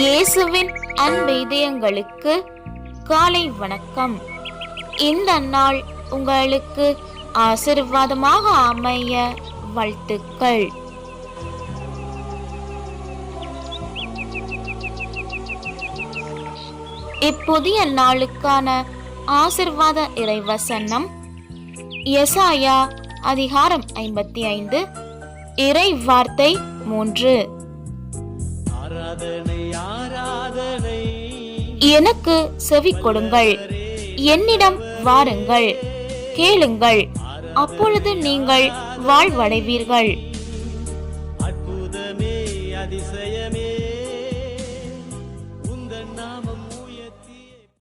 இயேசுவின் அன்பு இதயங்களுக்கு காலை வணக்கம். இந்த நாள் உங்களுக்கு ஆசிர்வாதமாக அமைய வாழ்த்துக்கள். இப்புதிய நாளுக்கான ஆசிர்வாத இறைவசனம் எசாயா அதிகாரம் ஐம்பத்தி ஐந்து இறை வார்த்தை மூன்று. ஆராதனையா எனக்கு செவி கொடுங்கள். என்னிடம் வாருங்கள். கேளுங்கள். அப்பொழுது நீங்கள் வாழ்வடைவீர்கள். அற்புதமே அதிசயமே. உந்தன் நாமம்